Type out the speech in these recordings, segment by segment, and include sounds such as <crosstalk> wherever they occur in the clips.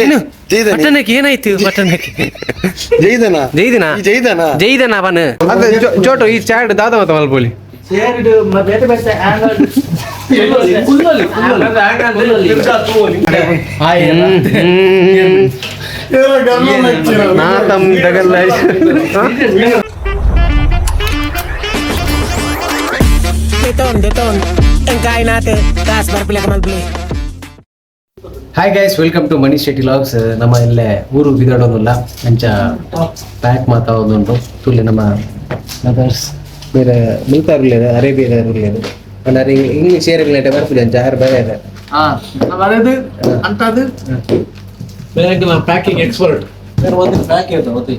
ಏನು. ಪಟ್ಟಣಕ್ಕೆ ಏನಾಯ್ತು ಪಟ್ಟಣಕ್ಕೆ ಜೈದನ? ಜೈದಿನ? ಜೈದನ? ಜೈದನ ಅವನು? ಚೋಟು ಈ ಚಾಡ್ ದಾದ ಮತ ಮಲ್ಪೋಲಿ ನಾ ತಮ್ಮ ತಗಲ್ಲ Deton, Deton. Engkain natin. Tapos barpila pila mag-play. Hi guys welcome to Mani Shetty vlogs ನಮ್ಮ ಇಲ್ಲೇ ಊರು ಬಿದಾಡೋದಿಲ್ಲ ಅಂಚ ಪ್ಯಾಕ್ ಮಾತಾಡೋದುಂಟು ತುಲ್ಲಿ ನಮ್ಮ ಮದರ್ಸ್ ಬೇರೆ ಮಿಲ್ತಾರುಲ್ಲೇದು ಅರೇಬಿಯದರುಲ್ಲೇದು ಅಂದರೆ ಇಂಗ್ಲೀಷ್ ಏರ್ ರಿಲೇಟೆ ಬರ್ಪಿಲ್ಲ ಅಂಚ ಯಾರು ಬೇರೆ ಇದೆ ಆ, ನಾವ್ ಅದೇದು ನಾವು ಪ್ಯಾಕಿಂಗ್ ಎಕ್ಸ್ಪರ್ಟ್ ಬೇರೆ ಒಂದು ಪ್ಯಾಕ್ ಇರ್ತದೆ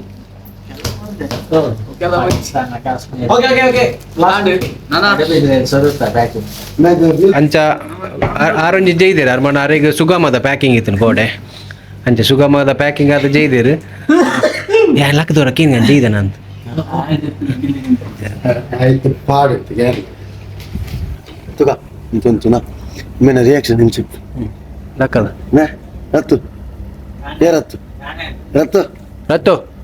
ಮತ್ತೆ ಓಕೆ ಓಕೆ ಓಕೆ ಅಂಚ ಆ- ಆರೊಂಜಿ ಜೈದೇರು ಅರ್ಮಣ ಅರೆಗ್ ಸುಗಮದ ಪ್ಯಾಕಿಂಗ್ ಇತ್ತು ಗೋಡೆ ಅಂಚ ಸುಗಮದ ಪ್ಯಾಕಿಂಗ್ ಆದ ಜೈದೇರು ಯಾ ಲಕ್ಕ ದೂರ ಕೀನ್ ಜೈದನ ಅಂತ ಆಯ್ತು ಪಾಡಿತ್ತು ಯಾರು ತುಗ ಇಂಚೊಂಚುನ ಮೇನ ರಿಯಾಕ್ಷನ್ ಹಿಂಚು ಲಕ್ಕದ ನೇ ರತ್ತು ಏರತ್ತು ರತ್ತು ರತ್ತು ಹ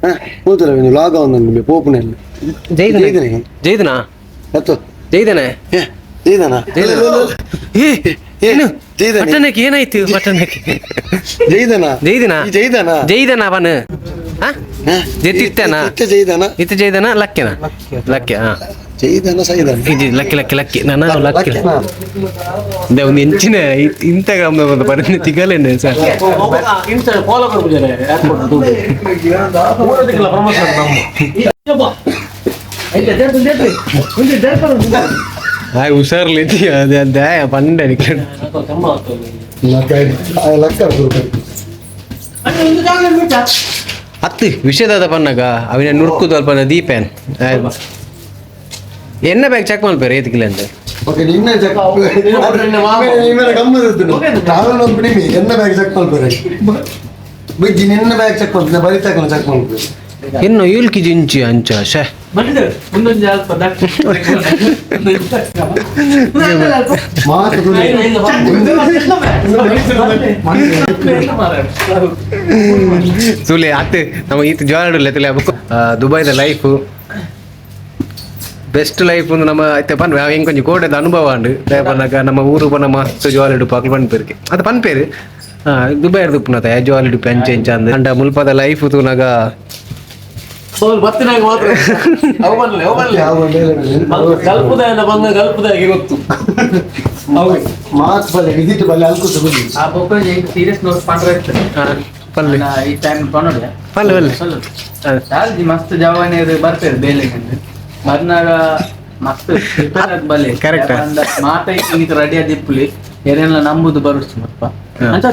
ಮೂತರ ಲಾಗ ಒಂದು ಪೋಪನಲ್ಲಿ ಜೈದನ? ಜೈದನೆ? ಜೈದನ? ಹತ್ತು ಜೈದನೆ? ಜೈದನ? ಏನು ಜೈದನಿ. ಪಟ್ಟಣಕ್ಕೆ ಏನಾಯ್ತು? ಪಟ್ಟಣಕ್ಕೆ ಜೈದನ? ಜೈದಿನ? ಈ ಜೈದನ? ಜೈದನ ಅವನು? ಜೈದನ? ಇತ್ತು ಜೈದನ? ಲಕ್ಕೆನ ಲಕ್ಕೆ ಹಾ. ಸೈದನ ಇದು ಲಕ್ಕಿ ಲಕ್ಕಿ ಲಕ್ಕಿ ನಾನು ಲಕ್ಕಿ. ಇದೆ ಒಂದು ಎಂಚಿನ ಇನ್ಸ್ಟಾಗ್ರಾಮ್ ಒಂದು ಬರೆದ ತಿಗಲೇನೆ ಸರ್ ಹಾಯ್ ಹುಷಾರ್ಲಿ ಅದೇ ಅದೇ ಪಂಡೆ ಹತ್ತು ವಿಷಯದಾದ ಪನ್ನಗ ಅವಿನ ನುರ್ಕುದು ಅಲ್ಪ ದೀಪೇನ್ ಎನ್ನ ಬ್ಯಾಗ್ ಚೆಕ್ ಮಾಡ್ಬೇರೆ ಏತಿಕಿಲ್ಲ ಅಂತ ಓಕೆ ನಿನ್ನ ಚೆಕ್ ನಿನ್ನ ಗಮ್ಮತ್ತು ಟ್ರಾವೆಲ್ ಒಂದು ಬಿಡಿ ಎನ್ನ ಬ್ಯಾಗ್ ಚೆಕ್ ಮಾಡ್ತಾರೆ ಬಿಜ್ಜಿ ನಿನ್ನ ಬ್ಯಾಗ್ ಚೆಕ್ ಮಾಡ್ತೀನಿ ಬರೀತಾಕ ಚೆಕ್ ಮಾಡ್ಬೇಕು ಇನ್ನು ಇಲ್ಕಿ ಜಿಂಚಿ ಅಂಚ ಶೇ ಬಂದಿದೆ ಮುಂದೊಂದು ಅಲ್ಪ ಮಾತು ತುಳಿ. ಸುಲೆ ಅತ್ತೆ ನಮ್ಮ ಈತ ಜ್ವಾಲ ತುಲೆ ದುಬೈದ ಲೈಫ್ ಬೆಸ್ಟ್ ಲೈಫ್ ಒಂದು ನಮ್ಮ ಐತೆ ಪನ್ ಹೆಂಗ್ ಕೊಂಚ ಕೋಟೆದ ಅನುಭವ ಉಂಡು ಪನ್ನಗ ನಮ್ಮ ಊರು ಪನ್ನ ಮಸ್ತ್ ಜ್ವಾಲಿಡು ಪಕ್ಲು ಪನ್ಪೇರಿಗೆ ಅದು ಪನ್ಪೇರು ಹಾ ದುಬೈ ದುಪ್ಪುನತ ಜ್ವಾಲಿಡು ಪೆಂಚ ಎಂಚ ಅಂದ್. ಅಂಡ ಮುಲ್ಪದ ಲೈಫ್ ತೂನಗ ಬತ್ತಿನಾಗ ಮಾತ್ರ ಬಂದ ಗೊತ್ತು. ಆ ಬೊಕ್ಕ ಸೀರಿಯಸ್ ನೋಟ್ ಪಾಂಡ್ರೆ ಪಲ್ಲೆ. ಈ ಟೈಮ್ ತೊಗೊಂಡ್ರೆ ಪಲ್ಲೆ ಪಲ್ಲೆ. ಚಾರ್ಜ್ ಮಸ್ತ್ ಜವಾನಿ ಅದು ಬೇಲೆ ಬರ್ನಾಗ ಮಸ್ತ್ prepare ಬಲೆ ಕರೆಕ್ಟ್ Correct. ಮಾತ ಈಗ ರೆಡಿ ಆದಿಪ್ಪುಲಿ ಏನೆಲ್ಲ ನಂಬುದು ಬರುಸ್ತು ಮಪ್ಪ. ಅಂತ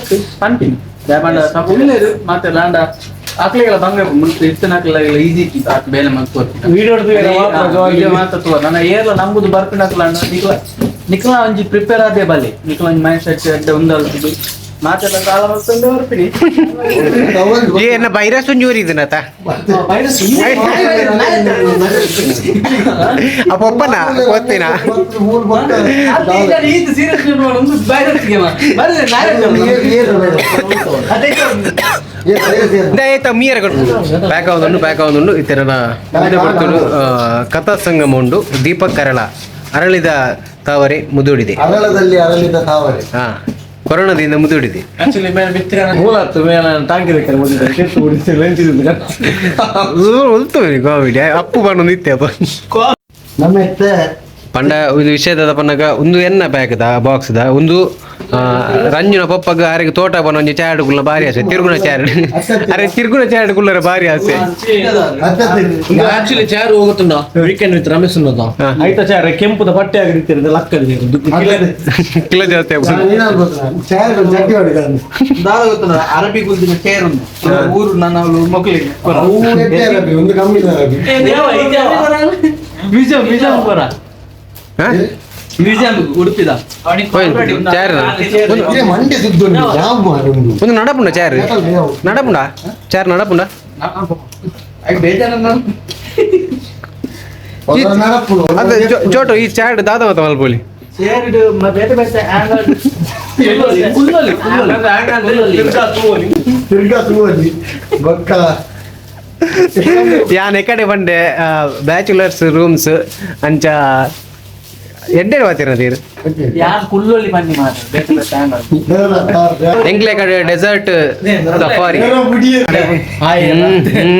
ಪಂಪಿನಿ ಯಾಪಂಡ ಸ್ವಲ್ಪ ಉಳ್ಳೇರು ಮತ್ತೆ ಲಾಂಡ ಆಕ್ಲಿಗೆಲ್ಲ ಬಂಗ ಮುಂಚೆ ಇತ್ತನ ಆಕ್ಲಿಗೆಲ್ಲ ಈಜಿ ಇತ್ತು. ಆತ್ ಬೇಲೆ ಮಲ್ಕೋರು ವಿಡಿಯೋ ಮಾತ ತುವ ಮಾತ್ರ ತೋ ನನ್ನ ಏರ್ಲ ನಂಬುದು ಬರ್ಪಿನ ನಿಕ್ಲ ನಿಕ್ಲ ಒಂಜಿ ಪ್ರಿಪೇರ್ ಆದೇ ಬಲ್ಲಿ ನಿಕ್ಲ ಒಂಜಿ ಮೈಂಡ್ ಸೆಟ್ ಎಡ್ಡೆ ಉಂದಲ್ದು ಏನ ಒಂಜೂರಿ ಇದನ್ನತ ಅಪ್ಪ ಒಪ್ಪನ ಬ್ಯಾಕ್ ಬ್ಯಾಕ್ ಕಥಾ ಸಂಗಮ ಉಂಡು. ದೀಪಕ್ ಕರಳ ಅರಳಿದ ತಾವರೆ ಮುದುಡಿದೆ. ಅರಳದಲ್ಲಿ ಅರಳಿದ ತಾವರೆ. ಹಾ. ಕೊರೋನಾದಿಂದ ಮುದುಡಿದೆ. ಮೂಲತ್ತು ಮೇಲೆ ಟಾಂಕಿ ಕೋವಿಡ್ ಅಪ್ಪು ಬಣ್ಣ ನಿತ್ಯ ಪಂಡ ಇದು ವಿಷಯದ ಪನ್ನಗ ಒಂದು ಎನ್ನ ಪ್ಯಾಕ್ದ ಬಾಕ್ಸ್ದ ಒಂದು ರಂಜುನ ಪಪ್ಪಗ ಅರೆಗೆ ತೋಟ ಬನ್ನ ಒಂಜಿ ಚಾರ್ಡ್ ಕುಲ್ಲ ಬಾರಿ ಆಸೆ ತಿರ್ಗುನ ಚಾರ್ಡ್ ಅರೆ ತಿರ್ಗುನ ಚಾರ್ಡ್ ಕುಲ್ಲರ ಬಾರಿ ಆಸೆ actually Charu ಹೋಗುತ್ತುಂಡ weekend with Ramesh ಅನ್ನೋದು ಹಾ. ಆಯ್ತಾ ಚಾರ ಕೆಂಪುದ ಬಟ್ಟೆ ಆಗಿರ್ತೀರಿ ಲಕ್ಕಲ್ಲಿ ಕಿಲೋ ಜಾಸ್ತಿ ಆಗ್ಬೋದು ಜಟ್ಟಿ ಹೊಡಿದ ದಾದ ಗೊತ್ತದ ಅರಬಿ ಗುಲ್ದಿನ ಚೇರ್ ಉಂಟು ಊರು ನನ್ನ ಮಕ್ಕಳಿಗೆ ಒಂದು ಕಮ್ಮಿ ರಬಿ ಮ್ಯೂಸಿಯಂ ಉಡುಪಿದ. ಚಾರ್ ಒಂದು ನಡಪುಂಡ ಚೇರ್ ನಡಪುಂಡ? ಚಾರ್ ನಡಪುಂಡ. ಚೋಟು ಈ ಚೇರ್ ದಾದ ಮತ ಮಲ್ಪೊಲಿ ಯಾನ್ ಎಕಡೆ ಬಂಡೆ ಬ್ಯಾಚುಲರ್ಸ್ ರೂಮ್ಸ್ ಅಂಚ ಎಡ್ಡೆ ಮಾತಿರ ತೀರ್ ಯಾರು ಕುಲ್ಲೊಲಿ ಬನ್ನಿ ಮಾತ್ರ. ಕಡೆ ಡೆಸರ್ಟ್ ಸಫಾರಿ ಏನೋ ತಮ್.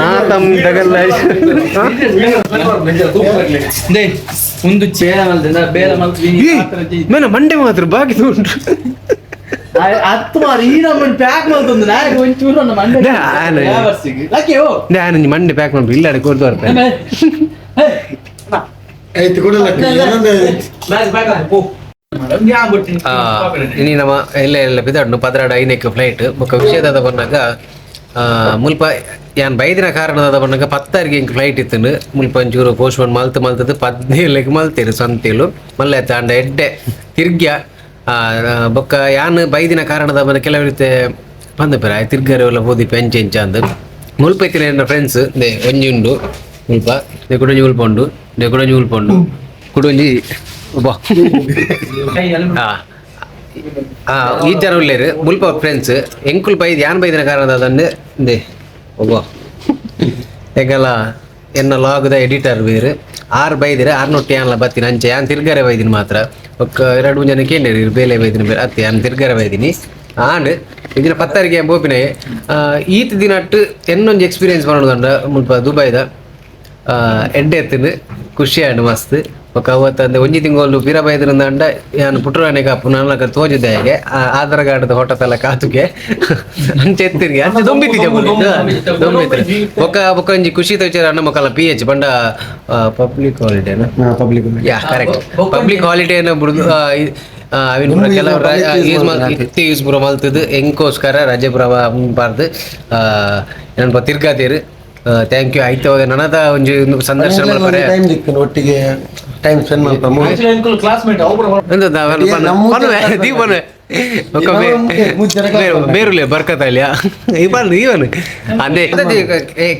ನಾತಂ ದಗಲ್ಲ ಒಂದು ಚೇರ ಮಲ್ದಿಂದ ಬೇಲ ಮಲ್ತಿ ಮೇನ ಮಂಡೆ ಮಾತ್ರ ಬಾಕಿ ಉಂಟು. ಮಂಡೆ ಪ್ಯಾಕ್ ಮಾಡ್ಬಿಟ್ಟು ಇಲ್ಲ ಕೊಡ್ತು ಬರ್ಪೆ ಆಯ್ತು ಕೊಡಲ್ಲ ಏನಂದ್ರೆ ಇನಿ ನಮ್ಮ ಎಲ್ಲ ಎಲ್ಲ ಬಿದ್ದಾಡ್ನು ಪದ್ರಾಡ ಐನಕ್ಕೆ ಫ್ಲೈಟ್ ಬೊಕ್ಕ ವಿಷಯದಾದ ಬಂದಾಗ ಆ, ಮುಲ್ಪ ಯಾನ್ ಬೈದಿನ ಕಾರಣದಾದ ಬಂದಾಗ ಪತ್ತಾರಿಗೆ ಇಂಕ್ ಫ್ಲೈಟ್ ಇತ್ತಂಡು ಮುಲ್ಪ ಒಂಚೂರು ಪೋಸ್ಟ್ಪೋನ್ ಮಲ್ತ್ ಮಲ್ತದ್ದು ಪದ್ನೇಳಕ್ಕೆ ಮಲ್ತೀರು ಸಂತೇಲು ಮಲ್ಲ ತಾಂಡ ಎಡ್ಡೆ ತಿರ್ಗ್ಯ ಆ, ಆ, ಬೊಕ್ಕ ಯಾನ್ ಬೈದಿನ ಕಾರಣದ ಬಂದ ಕೆಲವರಿತೆ ಬಂದಪೆರ ತಿರ್ಗರೆ ಎಲ್ಲ ಓದಿ ಪೆಂಚ ಎಂಚ ಅಂದ್ ಮುಲ್ಪ ಇತ್ತಿನ ನನ್ನ ಫ್ರೆಂಡ್ಸ್ ದೇ ಒಂಜಿ ಉಂಡು ಮುಲ್ಪ ದೇ ಕುಡೊಂಜಿ ಉಲ್ಪೊಂಡು ದೇ ಕುಡೊಂಜಿ ಉಲ್ಪೊಂಡು ಕುಡೊಂಜಿ ಬಾ ಆ, ಆ, ಈ ಜನ ಉಳ್ಳೇರು ಮುಲ್ಪ ಫ್ರೆಂಡ್ಸ್ ಎಂಕುಲ್ ಬೈದ್ ಯಾನ್ ಬೈದಿನ ಕಾರಣ ಅದಂದು ದೇ ಒಬ್ಬ ಹೆಂಗಲ್ಲ ಎನ್ನ ಲಾಗ್ದ ಎಡಿಟರ್ ಬೇರು ಆರು ಬೈದಿರ ಆರ್ನೊಟ್ಟು ಯಾನ್ಲ ಬತ್ತೀನಿ ಅಂಚೆ ಯಾನ್ ತಿರ್ಗರೆ ಬೈದಿನಿ ಮಾತ್ರ ಒಕ್ಕ ಎರಡು ಮೂರು ಜನ ಕೇಳಿರಿ ಬೇಲೆ ಬೈದಿನಿ ಬೇರೆ ಅತ್ತೆ ಯಾನ್ ತಿರ್ಗರೆ ಬೈದಿನಿ ಆಂಡ್ ಇದನ್ನ ಪತ್ತರಿಗೆ ಬೋಪಿನ ಈತ್ ದಿನಟ್ಟು ಎನ್ನೊಂದು ಎಕ್ಸ್ಪೀರಿಯನ್ಸ್ ಮಾಡೋದಂಡ ಮುಲ್ಪ ದುಬೈದ ಆ, ಎಡ್ಡೆ ಎತ್ತಿನ ಖುಷಿ ಆಂಡ್ ಮಸ್ತ್ ಬೊಕ ಅವತ್ತಂದೆ ಒಂಜಿ ತಿಂಗಳು ಪಿರ ಅಂಡ ಯಾನ್ ಪುಟ್ರಾನೆ ಕಾಪು ನಾಲ್ಕ ತೋಜಿದ್ದೆ ಹೇಗೆ. ಆಧಾರ್ ಕಾರ್ಡ್ ಹೊಟ್ಟತಲ್ಲ ಕಾತುಗೆ. ಅಂಚೆ ಎತ್ತಿರ್ಗೆ. ಅಂಚೆ ದೊಂಬಿತ್ತಿದ್ದೆ ದೊಂಬಿತ್ರಿ ಬೊಕ ಬೊಕ ಒಂಜಿ ಖುಷಿ ತೋಚರ ಅಣ್ಣ ಮಕ್ಕಳ ಪಿ ಎಚ್ ಬಂಡ ಪಬ್ಲಿಕ್ ಹಾಲಿಡೇನ ಪಬ್ಲಿಕ್ ಯಾ ಕರೆಕ್ಟ್ ಪಬ್ಲಿಕ್ ಹಾಲಿಡೇನ ಬಿಡುದು ಅವಿನ ಪುರ ಕೆಲವರು ಯೂಸ್ ಇತ್ತಿ ಯೂಸ್ ಪೂರ ಮಲ್ತದ್ದು ಎಂಕೋಸ್ಕರ ರಜೆ ಪುರ ಬಾರ್ದು ಏನಪ್ಪ ತಿರ್ಗಾತೀರು. ಥ್ಯಾಂಕ್ ಯು ಆಯ್ತು ಅವಾಗ ನನ್ನದ ಒಂಜಿ ಸಂದರ್ಶನ ಮಾಡ್ತಾರೆ ಟೈಮ್ ದಿಕ್ಕನು ಒಟ್ಟಿಗೆ ಟೈಮ್ ಸ್ಪೆಂಡ್ ಮಾಡ್ತಾ ಮೂವಿ ಕ್ಲಾಸ್ಮೇಟ್ ಎಂತದ ಅವನು ಏ, ಪನ್ನು- ನಮ್ಮ ಪನ್ನುವೆ, ಮುಂದೆ ದೀ ಪನ್ನುವೆ. ಒಕ್ಕ ನಮ್ಮ ಬೇ- ಮುಂದೆ ಮುಜ್ಜನ ಬೇರು- ಕಾಪು. ಬೇರುಲೆ ಬರ್ಕತಾಲಿಯ ಇವನು ಇವನು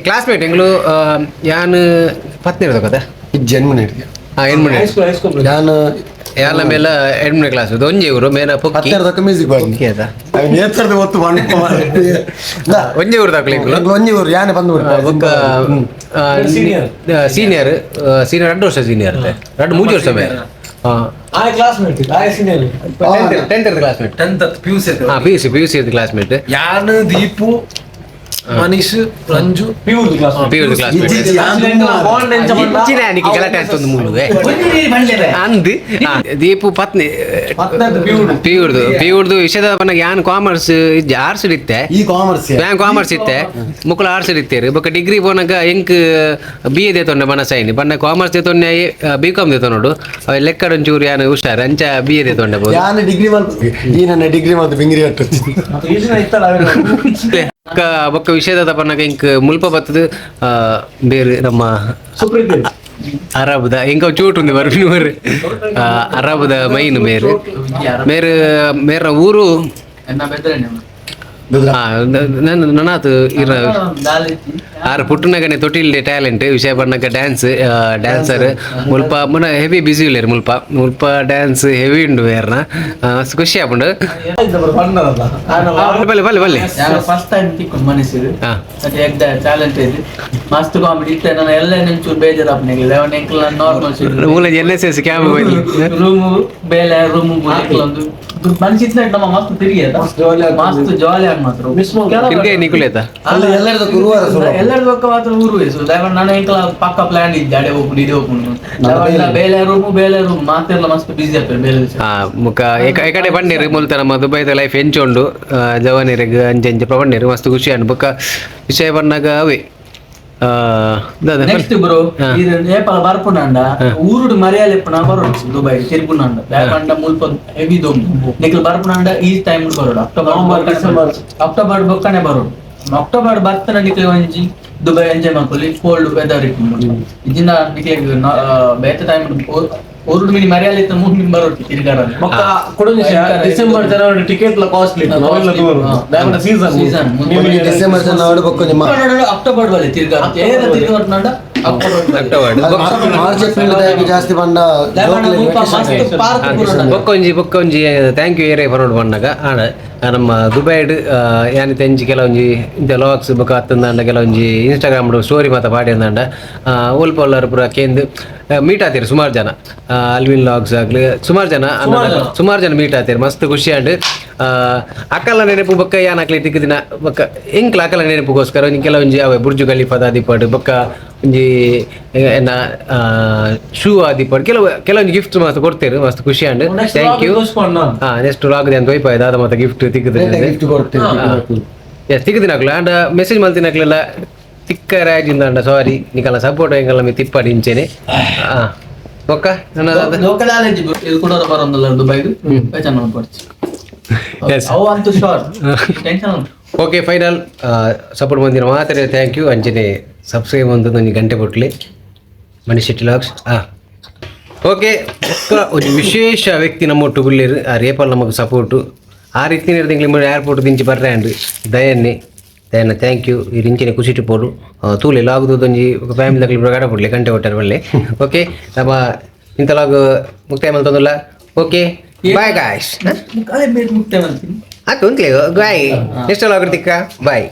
ಕ್ಲಾಸ್ಮೇಟ್ ಎಂಗ್ಳು ಯಾನ್ ಪತ್ನಿ ಕದ ಜನ್ಮ ನೀಡಿದ್ಯಾ ಹಾ ಏನ್ ಮಾಡಿ ನಾನು ಯಾಲ ಮೇಲ ಎರಡನೇ ಕ್ಲಾಸ್ ಒಂಜಿ ಇವರು ಮೇನ ಪೊಕ್ಕಿ. ಹತ್ತರ ತಕ್ಕ ಮ್ಯೂಸಿಕ್ ಬಾಡಿ ಪೊಕ್ಕಿ ಅದ. ಅವನ್ ಏತರದ ಒತ್ತು ಬಂಡ ಒಂಜಿ ಊರು ತಗೊಳ್ಳಿಕ್ಳು ಒಂಜಿ ಊರು ಯಾನೆ ಬಂದು ಒಕ್ಕ Senior. ಸೀನಿಯರ್ ಸೀನಿಯರ್ ಎರಡು ವರ್ಷ ಸೀನಿಯರ್ ಎರಡು ಮೂರು ವರ್ಷ ಮೇಲೆ ಆ ಕ್ಲಾಸ್ಮೇಟ್ ಆ senior tenth classmate tenth P రంజు pure class ಅನಿಕೆ ಗಲಾಟೆ ಆಗ್ತದೆ ಅಂದ್? ಆ, ದೀಪು ಪತ್ನಿ ಪಿಯುಡ್ದು ವಿಷಯದ ಪನ್ನಗ ಯಾನ್ ಕಾಮರ್ಸ್ ಆರ್ಸ್ ಇತ್ತೆ? ಈ ಕಾಮರ್ಸ್ ಬ್ಯಾಂಕ್ ಕಾಮರ್ಸ್ ಇತ್ತೆ. ಮುಕ್ಕಳು ಆರ್ಸ್ ಇತ್ತೇರು. ಬೊಕ್ಕ ಡಿಗ್ರಿ ಪೋನಗ ಎಂಕ್ ಬಿ ಎ ದೇತೊಂಡೆ ಮನಸೈನಿ ಬಣ್ಣ ಕಾಮರ್ಸ್ ದೇತೊಂಡೆ ಬಿ ಕಾಮ್ ದೇತೊಂಡು ಅವ ಲೆಕ್ಕಡ ಒಂಚೂರು ಯಾನು ಹುಷಾರ್. ಅಂಚ ಬಿ ಎ ದೇತೊಂಡೆ ಬೋದು ಯಾನೆ ಡಿಗ್ರಿ ಮಾಡ್ತು ಈ ನನ್ನ ಡಿಗ್ರಿ ಮಾಡ್ತು ಬಿಂಗಿರಿ ಅಟ್ಟು ಬೊಕ್ಕ ಬೊಕ್ಕ ವಿಷಯದ ಪನ್ನಗ ಎಂಕ್ ಮುಲ್ಪ ಬತ್ತದು ಆ, ಬೇರೆ ನಮ್ಮ ಸುಪ್ರೀತ್ ಅರಬ್ದ ಇಂಕ ಚೂಟುಂది ಬರ್ಪಿನ ಬರ್ರಿ ಅರಬ್ದ ಮೈನ್ ಮೇರು ಮೇರು ಮೇರ ಊರು ನನಾತು ಇರ ಆರು ಪುಟ್ಟನಗನೆ ತೊಟ್ಟಿಲ್ಡೆ ಟ್ಯಾಲೆಂಟ್ ವಿಷಯ ಬಣ್ಣಕ ಡ್ಯಾನ್ಸ್ ಡ್ಯಾನ್ಸರ್ ಮುಲ್ಪ ಮುನ್ನ ಹೆವಿ ಬ್ಯುಸಿ ಇಲ್ಲೇರು ಮುಲ್ಪ. ಮುಲ್ಪ ಡ್ಯಾನ್ಸ್ ಹೆವಿ ಉಂಡು ಬೇರ್ನ. ಮಸ್ತ್ ಖುಷಿ ಆಪುಂಡು ಬಲ್ಲೆ ಬಲ್ಲೆ ಬಲ್ಲೆ. ಫಸ್ಟ್ ಟೈಮ್ ತಿಕ್ಕೊಂಡು ಮನಸ್ಸಿರು ಟ್ಯಾಲೆಂಟ್ ಇದೆ ಮಸ್ತ್ ಕಾಮಿಡಿ ಇತ್ತೆ ನಾನು ಎಲ್ಲ ನೆಂಚೂರು ಬೇಜಾರು ಅಪ್ಪನಿಗೆ ಲೆವೆನ್ ಎಂಕ್ಲ ನಾರ್ಮಲ್ ಮೂಲ ಎನ್ ಎಸ್ ಎಸ್ ಕ್ಯಾಂಪ್ ಬಲ್ಲಿ ರೂಮು ಬೇಲೆ ರೂಮು ಒಂದು. ಮನ್ಸಿತ್ ನಮ್ಮ ಮಸ್ತ್ ತಿರುಗಿ ಮಸ್ತ್ ಜಾಲಿ ಆಗಿ ಮಾತ್ರ ತಿರ್ಗೆ ನಿಕುಲೇತ ಅಲ್ಲ ಗುರುವಾರ ಪಕ್ಕ ಮಾತ್ರ ಊರು ವಯಸ್ಸು ನಾನು ಪಕ್ಕ ಪ್ಲಾನ್ ಇದ್ದೆ ಅಡೆ ಹೋಗ್ಬಿಡು ಇದು ಹೋಗ್ಬಿಡು ಲೆವೆನ್ ಬೇಲೆ ರೂಮ್ ಬೇಲೆ ರೂಮ್ ಮಾತೆಲ್ಲ ಮಸ್ತ್ ಬಿಸಿ ಆಗ್ತದೆ ಬೇಲೆ ಮುಖ ಏಕಡೆ ಬಂದಿರು ಮುಲ್ತ ನಮ್ಮ ದುಬೈದ ಲೈಫ್ ಎಂಚೊಂಡು. ಜವಾನಿರಿಗೆ ಅಂಚೆ ಅಂಚೆ ಪ್ರಬಂಡಿರು ಮಸ್ತ್ ಖುಷಿ ಅನ್ ಬೊಕ್ಕ ವಿಷಯ ಬಂದಾಗ ಅವೇ ಆ, బ్రో ನೆಕ್ಸ್ಟ್ ಬ್ರೋ ಹಾ. ఊరుడు మర్యాద ఎప్పుడు ಊರುಡು దుబాయ్ తిరుపునండ ಬರೋಡು ದುಬೈ హెవీ ಬೇಕಂಡ ಮುಲ್ಪ ಹೆವಿ ఈ టైం ಈಸ್ ಟೈಮ್ ಬರೋಡು ಅಕ್ಟೋಬರ್ ಬೊಕ್ಕನೆ ಬರೋಡು ಅಕ್ಟೋಬರ್ ಬರ್ತಾನೆ ನಿಕ್ಲೆ ಒಂಜಿ ದುಬೈ ಎಂಜಾಯ್ ಮಾಡ್ಕೊಳ್ಳಿ ಕೋಲ್ಡ್ ವೆದರ್ ಇಟ್ಟು ಇದನ್ನ ನಿಖಲ್ ಬೇತೆ ಟೈಮ್ ಡಿಸೆಂಬರ್ ಜನವರಿ ಟಿಕೆಟ್ ಲ ಕಾಸ್ಟ್ಲಿ ನಾವೆಲ್ಲ. ದೂರ ಸೀಸನ್ Season. ಡಿಸೆಂಬರ್ ಜನವರಿ ಬೊಕ್ಕ ನಿಮ್ಮ ಅಕ್ಟೋಬರ್ ತಿರ್ಗಾರ ನಾಡ ಜಾಸ್ತಿ ಬೊಕ್ಕೊಂಜಿ ಬೊಕ್ಕೊಂಜಿ ಥ್ಯಾಂಕ್ ಯು ಏರೇ ಬರೋಡು ಬಂದಾಗ ನಮ್ಮ ದುಬೈಡ್ ಯಾನಿ ತೆಂಜಿ ಕೆಲವೊಂಜಿ ಇಂಥ ಲಾಗ್ಸ್ ಬೊಕ್ಕ ಹತ್ತಂದಾಂಡ ಕೆಲವೊಂಜಿ ಇನ್ಸ್ಟಾಗ್ರಾಮ್ ಸ್ಟೋರಿ ಮಾತ ಪಾಡಿ ಅಂದಾಂಡ ಒಲ್ಪ ಪುರ ಕೇಂದ್ರ ಕೇಂದು ಮೀಟ್ ಆತೀರಿ ಸುಮಾರು ಜನ. ಆ, ಅಲ್ವಿನ್ ಲಾಗ್ಸ್ ಆಗ್ಲಿ ಸುಮಾರು ಜನ ಸುಮಾರು ಜನ. ಮೀಟ್ ಆತೀರಿ ಮಸ್ತ್ ಖುಷಿ ಆಂಡ್ ಅಕ್ಕಲ ನೆನಪು ಬೊಕ್ಕ ಯಾನಕ್ಲಿ ತಿಕ್ಕ ದಿನ ಬೊಕ್ಕ ಎಂಕ್ಲ ಅಕ್ಕಲ ನೆನಪುಗೋಸ್ಕರ ಒಂಜಿ ಕೆಲವೊಂಜಿ ಅವೆ ಬುರ್ಜು ಖಲೀಫಾದ ಆದಿಪಾಡು ಬೊಕ್ಕ ಒಂಜಿ ಏನ ಶೂ ಆದಿಪಾಡು ಕೆಲವು ಕೆಲವೊಂದು ಗಿಫ್ಟ್ ಮಸ್ತ್ ಕೊಡ್ತೀರಿ ಮಸ್ತ್ ಖುಷಿ ಆಂಡ್ ಥ್ಯಾಂಕ್ ಯು ಹಾ ನೆಕ್ಸ್ಟ್ ಲಾಗ್ ಅಂತ ಹೋಯ್ಪಾಯ್ದು ಅದ. ಮತ್ತೆ ಗಿಫ್ಟ್ ಕೊಡ್ತೇವೆ ಎಸ್ ಮೆಸೇಜ್ ತಿಕ್ಕ ನಿಕಲ್ಲ ಸಪೋರ್ಟ್ ದುಬೈ ದುಬೈದು ಬೇಚನ್ ನೋಡ್ಕೊಡ್ছি Yes. ಅವು ಅಂತೂ ಶೋರ್ ಟೆನ್ಷನ್ <laughs> ಉಂಟು. ಓಕೆ ಫೈನಲ್ ಸಪೋರ್ಟ್ ಬಂದಿನ ಮಾತ್ರ ಥ್ಯಾಂಕ್ ಯು ಅಂಚನೆ ಸಬ್ಸ್ಕ್ರೈಬ್ ಒಂದು ನನಗೆ ಗಂಟೆ ಕೊಟ್ಲಿ. ಮಣಿ ಶೆಟ್ಟಿ ಲಾಗ್ಸ್ ಹಾಂ ಓಕೆ ಒಂದು ವಿಶೇಷ ವ್ಯಕ್ತಿ ನಮ್ಮ ಒಟ್ಟು ಗುಳ್ಳೇರು ಆ ರೇಪಲ್ ನಮಗೆ ಸಪೋರ್ಟು ಆ ರೀತಿ ನಿರ್ದಿಂಗ್ಲಿ ಏರ್ಪೋರ್ಟ್ ದಿಂಚಿ ಬರ್ರೆ ಅಂಡ್ರಿ ದಯನ್ನಿ ದಯನ್ನ ಥ್ಯಾಂಕ್ ಯು ಈ ರಿಂಚಿನ ಖುಷಿಟ್ಟು ಪೋಡು ತೂಲೆ ಲಾಗುದೊಂಜಿ ಒಂಜಿ ಫ್ಯಾಮಿಲಿ ತಗಲಿ ಪ್ರಗಾಡ ಪುಡ್ಲಿ ಗಂಟೆ ಹೊಟ್ಟೆ ಒಳ್ಳೆ ಓಕೆ ನಮ್ಮ ಇಂಥ ಲಾಗ್ ಮುಕ್ತಾಯ ಮಲ್ತೊಂದಿಲ್ಲ ಓಕೆ ಬಾಯ್ ಗಾಯ್ಸ್ ಆಯ್ತು ಅದು ಬಾಯ್ ಎಷ್ಟು ಲಾಗ್ ಬಾಯ್